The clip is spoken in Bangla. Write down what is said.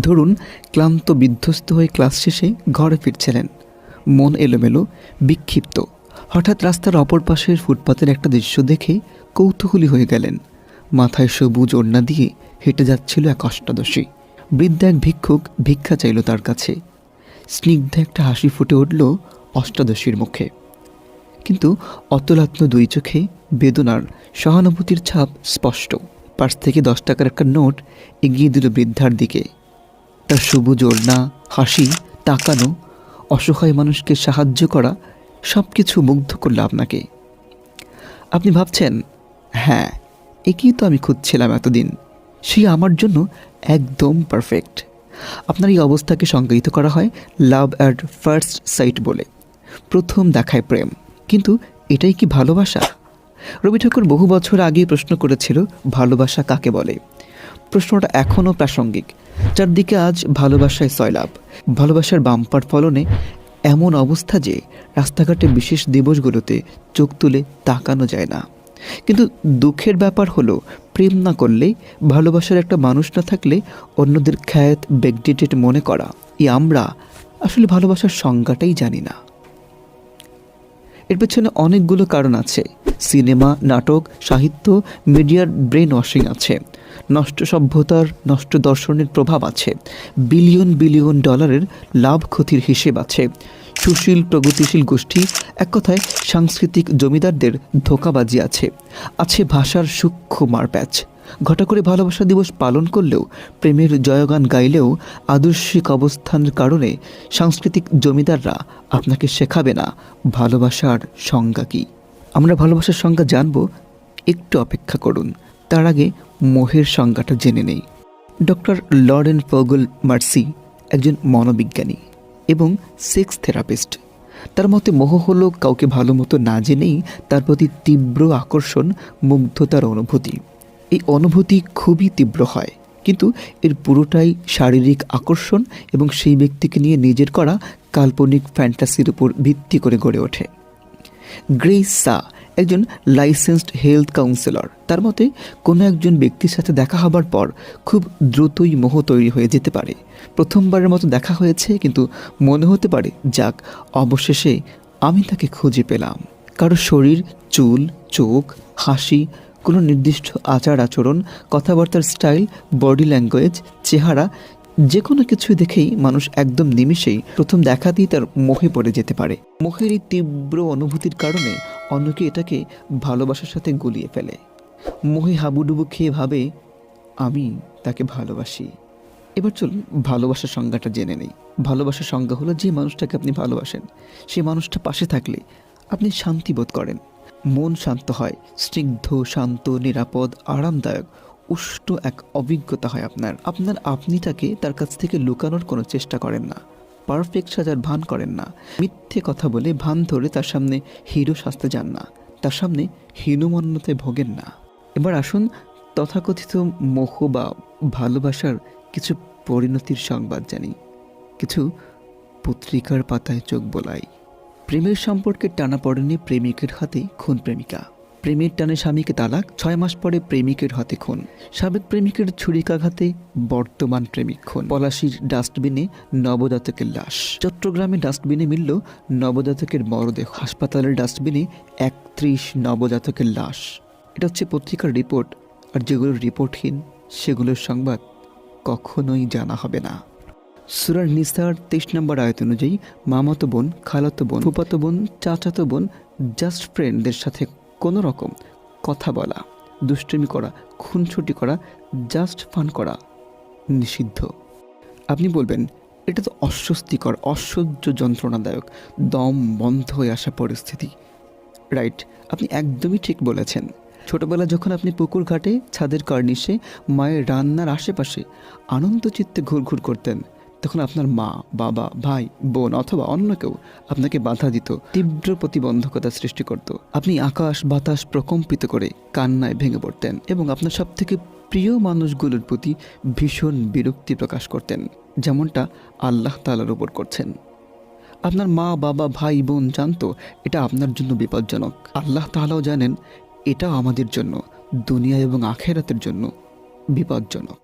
ধরুন, ক্লান্ত বিধ্বস্ত হয়ে ক্লাস শেষে ঘরে ফিরছিলেন। মন এলোমেলো, বিক্ষিপ্ত। হঠাৎ রাস্তার অপর পাশের ফুটপাতের একটা দৃশ্য দেখে কৌতূহলী হয়ে গেলেন। মাথায় সবুজ ওড়না দিয়ে হেঁটে যাচ্ছিল এক অষ্টাদশী। বৃদ্ধ এক ভিক্ষুক ভিক্ষা চাইল তার কাছে। স্নিগ্ধ একটা হাসি ফুটে উঠল অষ্টাদশীর মুখে। কিন্তু অতলাত্ম দুই চোখে বেদনার সহানুভূতির ছাপ স্পষ্ট। পাশ থেকে দশ টাকার একটা নোট এগিয়ে দিল বৃদ্ধার দিকে। তার সবুজ ওড়না, হাসি, তাকানো, অসহায় মানুষকে সাহায্য করা সব কিছু মুগ্ধ করল আপনাকে। আপনি ভাবছেন হ্যাঁ একেই তো আমি খুঁজছিলাম এতদিন। সে আমার জন্য একদম পারফেক্ট আপনার এই অবস্থাকে সংজ্ঞায়িত করা হয় লাভ অ্যাট ফার্স্ট সাইট বলে। প্রথম দেখায় প্রেম। কিন্তু এটাই কি ভালোবাসা? রবি ঠাকুর বহু বছর আগে প্রশ্ন করেছিল, ভালোবাসা কাকে বলে? প্রশ্নটা এখনও প্রাসঙ্গিক। চারদিকে আজ ভালোবাসায় সয়লাভ ভালোবাসার বাম্পার ফলনে এমন অবস্থা যে রাস্তাঘাটে বিশেষ দিবসগুলোতে চোখ তুলে তাকানো যায় না। কিন্তু দুঃখের ব্যাপার হলো, প্রেম না করলে ভালোবাসার একটা মানুষ না থাকলে অন্যদের খ্যাত ব্যাকডেটেড মনে করা। এই আমরা আসলে ভালোবাসার সংজ্ঞাটাই জানি না। এর পেছনে অনেকগুলো কারণ আছে। সিনেমা, নাটক, সাহিত্য, মিডিয়ার ব্রেন ওয়াশিং আছে। নষ্ট সভ্যতার নষ্ট দর্শনের প্রভাব আছে। বিলিয়ন বিলিয়ন ডলারের লাভ ক্ষতির হিসেব আছে। সুশীল প্রগতিশীল গোষ্ঠী এক কথায় সাংস্কৃতিক জমিদারদের ধোকাবাজি আছে। আছে ভাষার সূক্ষ্ম মারপ্যাচ। ঘটা করে ভালোবাসা দিবস পালন করলেও, প্রেমের জয়গান গাইলেও আদর্শিক অবস্থানের কারণে সাংস্কৃতিক জমিদাররা আপনাকে শেখাবে না, ভালোবাসার সংজ্ঞা কী। আমরা ভালোবাসার সংজ্ঞা জানব, একটু অপেক্ষা করুন। তার আগে মোহের সংজ্ঞাটা জেনে নেই। ডক্টর লরেন ফগল মার্সি একজন মনোবিজ্ঞানী এবং সেক্স থেরাপিস্ট। তার মতে মোহ হলো কাউকে ভালো মতো না জেনেই তার প্রতি তীব্র আকর্ষণ, মুগ্ধতার অনুভূতি। এই অনুভূতি খুবই তীব্র হয়, কিন্তু এর পুরোটাই শারীরিক আকর্ষণ এবং সেই ব্যক্তিকে নিয়ে নিজের করা কাল্পনিক ফ্যান্টাসির উপর ভিত্তি করে গড়ে ওঠে। গ্রেস একজন লাইসেন্সড হেলথ কাউন্সিলর তার মতে, কোনো একজন ব্যক্তির সাথে দেখা হবার পর খুব দ্রুতই মোহ তৈরি হয়ে যেতে পারে। প্রথমবারের মতো দেখা হয়েছে, কিন্তু মনে হতে পারে, যাক, অবশেষে আমি তাকে খুঁজে পেলাম। কারও শরীর, চুল, চোখ, হাসি, কোনো নির্দিষ্ট আচার আচরণ কথাবার্তার স্টাইল, বডি ল্যাঙ্গুয়েজ, চেহারা যে কোনো কিছু দেখেই মানুষ একদম নিমিষেই প্রথম দেখাতেই তার মোহে পড়ে যেতে পারে। মোহের এই তীব্র অনুভূতির কারণে অন্যকে এটাকে ভালোবাসার সাথে গুলিয়ে ফেলে। মোহে হাবুডুবু খেয়ে ভাবে, আমি তাকে ভালোবাসি। এবার চলুন ভালোবাসার সংজ্ঞাটা জেনে নেই। ভালোবাসার সংজ্ঞা হলো যে মানুষটাকে আপনি ভালোবাসেন সেই মানুষটা পাশে থাকলে আপনি শান্তি বোধ করেন। মন শান্ত হয়, স্নিগ্ধ, শান্ত, নিরাপদ, আরামদায়ক উষ্ট এক অভিজ্ঞতা হয় আপনার। আপনার আপনি তাকে তার কাছ থেকে লুকানোর কোনো চেষ্টা করেন না। পারফেক্ট সাজার ভান করেন না। মিথ্যে কথা বলে ভান ধরে তার সামনে হিরো সাজতে যান না। তার সামনে হীনমন্যতায় ভোগেন না। এবার আসুন তথাকথিত মোহ বা ভালোবাসার কিছু পরিণতির সংবাদ জানি। কিছু পত্রিকার পাতায় চোখ বোলাই। প্রেমের সম্পর্কে টানা পড়েনি প্রেমিকের হাতে খুন প্রেমিকা। প্রেমের টানে স্বামীকে তালাক, ছয় মাস পরে প্রেমিকের হাতে খুন। সাবেক প্রেমিকের ছুরিকাঘাতে বর্তমান প্রেমিক খুন। পলাশির ডাস্টবিনে নবজাতকের লাশ। চট্টগ্রামে ডাস্টবিনে মিলল নবজাতকের মরদেহ। হাসপাতালের ডাস্টবিনে একত্রিশ নবজাতকের লাশ। এটা হচ্ছে পত্রিকার রিপোর্ট, আর যেগুলো রিপোর্টহীন, সেগুলোর সংবাদ কখনোই জানা হবে না। সুরার নিসার তেইশ নম্বর আয়ত অনুযায়ী, মামাতো বোন, খালাতো বোন, ফুপাতো বোন, চাচাতো বোন জাস্ট ফ্রেন্ডদের সাথে কোনো রকম কথা বলা, দুষ্টুমি করা খুনছুটি করা জাস্ট ফান করা নিষিদ্ধ। আপনি বলবেন, এটা তো অস্বস্তিকর, অসহ্য যন্ত্রণাদায়ক, দম বন্ধ হয়ে আসা পরিস্থিতি। রাইট আপনি একদমই ঠিক বলেছেন। ছোটবেলা যখন আপনি পুকুর ঘাটে, ছাদের কার্নিশে, মায়ের রান্নার আশেপাশে আনন্দ চিত্তে ঘুরঘুর করতেন তখন আপনার মা, বাবা, ভাই, বোন অথবা অন্য কেউ আপনাকে বাধা দিত, তীব্র প্রতিবন্ধকতা সৃষ্টি করত। আপনি আকাশ বাতাস প্রকম্পিত করে কান্নায় ভেঙে পড়তেন এবং আপনার সব থেকে প্রিয় মানুষগুলোর প্রতি ভীষণ বিরক্তি প্রকাশ করতেন, যেমনটা আল্লাহ তালার উপর করছেন। আপনার মা, বাবা, ভাই, বোন জানতো, এটা আপনার জন্য বিপজ্জনক। আল্লাহ তাআলাও জানেন, এটা আমাদের জন্য, দুনিয়া এবং আখেরাতের জন্য বিপজ্জনক।